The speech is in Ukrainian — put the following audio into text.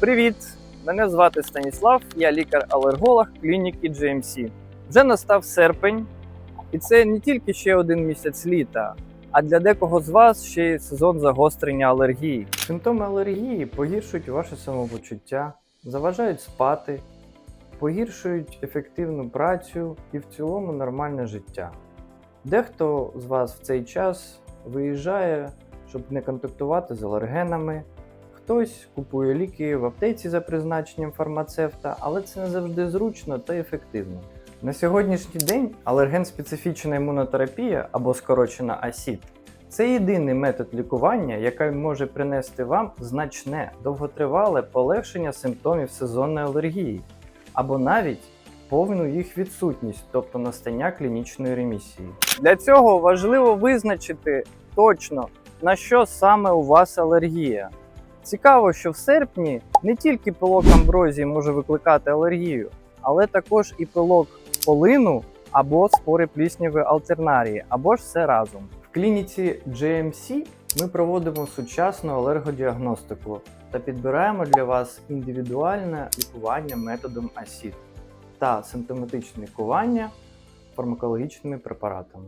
Привіт! Мене звати Станіслав, я лікар-алерголог клініки GMC. Вже настав серпень, і це не тільки ще один місяць літа, а для декого з вас ще й сезон загострення алергії. Симптоми алергії погіршують ваше самопочуття, заважають спати, погіршують ефективну працю і в цілому нормальне життя. Дехто з вас в цей час виїжджає, щоб не контактувати з алергенами. Хтось купує ліки в аптеці за призначенням фармацевта, але це не завжди зручно та ефективно. На сьогоднішній день алерген-специфічна імунотерапія або скорочена АСІД це єдиний метод лікування, який може принести вам значне довготривале полегшення симптомів сезонної алергії, або навіть повну їх відсутність, тобто настання клінічної ремісії. Для цього важливо визначити точно на що саме у вас алергія. Цікаво, що в серпні не тільки пилок амброзії може викликати алергію, але також і пилок полину або спори плісняви алтернарії, або ж все разом. В клініці GMC ми проводимо сучасну алергодіагностику та підбираємо для вас індивідуальне лікування методом АСІД та симптоматичне лікування фармакологічними препаратами.